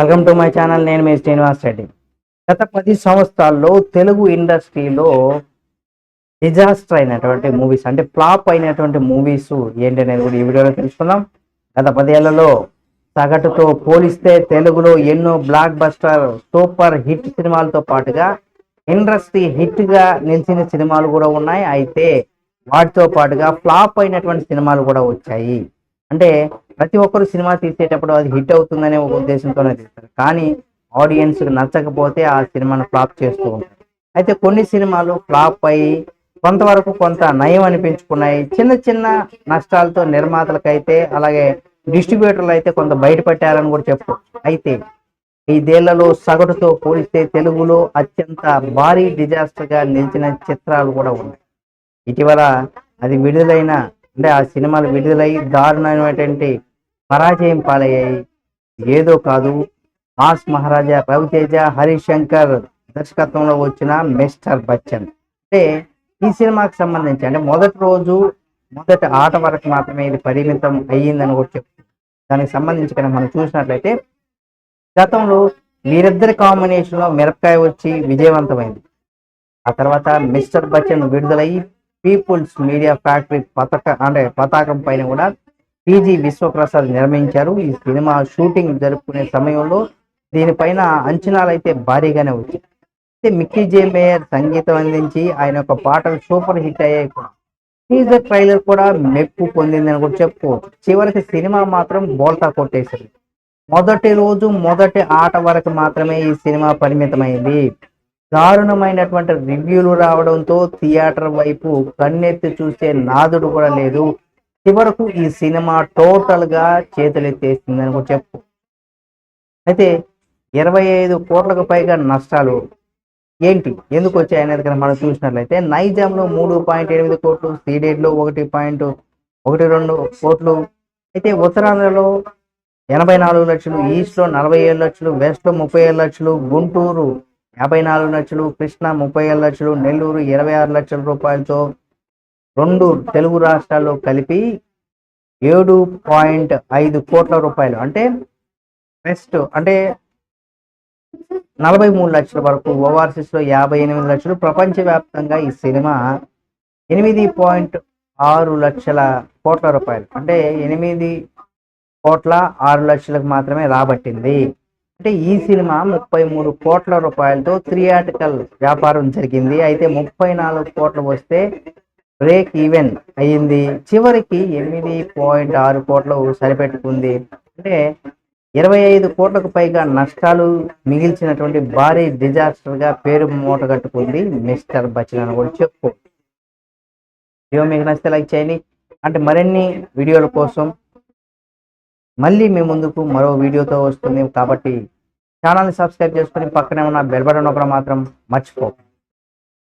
Welcome to my channel నేను మీ శ్రీనివాస్ రెడ్డి. గత పది సంవత్సరాల్లో తెలుగు ఇండస్ట్రీలో డిజాస్టర్ అయినటువంటి మూవీస్ అంటే ఫ్లాప్ అయినటువంటి మూవీస్ ఏంటి అనేది కూడా ఈ వీడియోలో తెలుసుకుందాం. గత పదేళ్ళలో సగటుతో పోలిస్తే తెలుగులో ఎన్నో బ్లాక్ బస్టర్ సూపర్ హిట్ సినిమాలతో పాటుగా ఇండస్ట్రీ హిట్గా నిలిచిన సినిమాలు కూడా ఉన్నాయి. అయితే వాటితో పాటుగా ఫ్లాప్ అయినటువంటి సినిమాలు కూడా వచ్చాయి. అంటే ప్రతి ఒక్కరు సినిమా తీసేటప్పుడు అది హిట్ అవుతుందనే ఒక ఉద్దేశంతోనే తీస్తారు. కానీ ఆడియన్స్ నచ్చకపోతే ఆ సినిమాను ఫ్లాప్ చేస్తూ ఉంటారు. అయితే కొన్ని సినిమాలు ఫ్లాప్ అయ్యి కొంతవరకు కొంత నయం అనిపించుకున్నాయి. చిన్న చిన్న నష్టాలతో నిర్మాతలకైతే అలాగే డిస్ట్రిబ్యూటర్లు అయితే కొంత బయటపెట్టారని కూడా చెప్పుకోవచ్చు అయితే ఐదేళ్ళలో సగటుతో పోలిస్తే తెలుగులో అత్యంత భారీ డిజాస్టర్గా నిలిచిన చిత్రాలు కూడా ఉన్నాయి. ఇటీవల అది విడుదలైన అంటే ఆ సినిమాలు విడుదలై దారుణమైనటువంటి పరాజయం పాలయ్యాయి. ఏదో కాదు. మాస్ మహారాజా రవితేజ హరిశంకర్ దర్శకత్వంలో వచ్చిన మిస్టర్ బచ్చన్. అంటే ఈ సినిమాకి సంబంధించి అంటే మొదటి రోజు మొదటి ఆట వరకు మాత్రమే ఇది పరిమితం అయ్యిందని కూడా చెప్తుంది దానికి సంబంధించి కనుక మనం చూసినట్లయితే గతంలో వీరిద్దరి కాంబినేషన్లో మిరపకాయ వచ్చి విజయవంతమైంది. ఆ తర్వాత మిస్టర్ బచ్చన్ విడుదలయ్యి పీపుల్స్ మీడియా ఫ్యాక్టరీ పతక అంటే పతాకం పైన కూడా పీజీ విశ్వప్రసాద్ నిర్మించారు ఈ సినిమా షూటింగ్ జరుపుకునే సమయంలో దీనిపైన అంచనాలు అయితే భారీగానే వచ్చాయి అయితే మిక్కీ జే మేయర్ సంగీతం అందించి ఆయన యొక్క పాటలు సూపర్ హిట్ అయ్యాయి కూడా. టీజర్ ట్రైలర్ కూడా మెప్పు పొందిందని కూడా చెప్పుకోవచ్చు. చివరికి సినిమా మాత్రం బోల్తా కొట్టేసింది. మొదటి రోజు మొదటి ఆట వరకు మాత్రమే ఈ సినిమా పరిమితమైంది. దారుణమైనటువంటి రివ్యూలు రావడంతో థియేటర్ వైపు కన్నెత్తి చూసే నాదుడు కూడా లేదు. చివరకు ఈ సినిమా టోటల్గా చేతులెత్తేసిందని కూడా చెప్పు. అయితే ఇరవై ఐదు కోట్లకు పైగా నష్టాలు ఏంటి? ఎందుకు వచ్చాయి అనేది కనుక మనం చూసినట్లయితే నైజాంలో మూడు పాయింట్ ఎనిమిది కోట్లు సీడెడ్లో ఒకటి పాయింట్ ఒకటి రెండు కోట్లు. అయితే ఉత్తరాంధ్రలో ఎనభై నాలుగు లక్షలు ఈస్ట్లో నలభై ఏడు లక్షలు వెస్ట్లో ముప్పై ఏడు లక్షలు గుంటూరు యాభై నాలుగు లక్షలు కృష్ణ ముప్పై ఏడు లక్షలు నెల్లూరు ఇరవై ఆరు లక్షల రూపాయలతో రెండు తెలుగు రాష్ట్రాల్లో కలిపి ఏడు పాయింట్ ఐదు కోట్ల రూపాయలు. అంటే వెస్ట్ అంటే నలభై మూడు లక్షల వరకు ఓవర్సీస్లో యాభై ఎనిమిది లక్షలు. ప్రపంచవ్యాప్తంగా ఈ సినిమా ఎనిమిది పాయింట్ ఆరు లక్షల కోట్ల రూపాయలు. అంటే ఎనిమిది కోట్ల ఆరు లక్షలకు మాత్రమే రాబట్టింది. అంటే ఈ సినిమా ముప్పై మూడు కోట్ల రూపాయలతో థియేటికల్ వ్యాపారం జరిగింది. అయితే ముప్పై నాలుగు కోట్లు వస్తే బ్రేక్ ఈవెన్ అయ్యింది. చివరికి ఎనిమిది పాయింట్ ఆరు కోట్లు సరిపెట్టుకుంది. అంటే ఇరవై ఐదు కోట్లకు పైగా నష్టాలు మిగిల్చినటువంటి భారీ డిజాస్టర్గా పేరు మూట కట్టుకుంది మిస్టర్ బచ్చన్ అని కూడా చెప్పు. వీడియో మీకు నచ్చితే లైక్ చేయండి. అంటే మరిన్ని వీడియోల కోసం మళ్ళీ మీ ముందుకు మరో వీడియోతో వస్తుంది. కాబట్టి ఛానల్ని సబ్స్క్రైబ్ చేసుకుని పక్కనే ఉన్న బెల్ బటన్ ఒకటి మాత్రం మర్చిపోకండి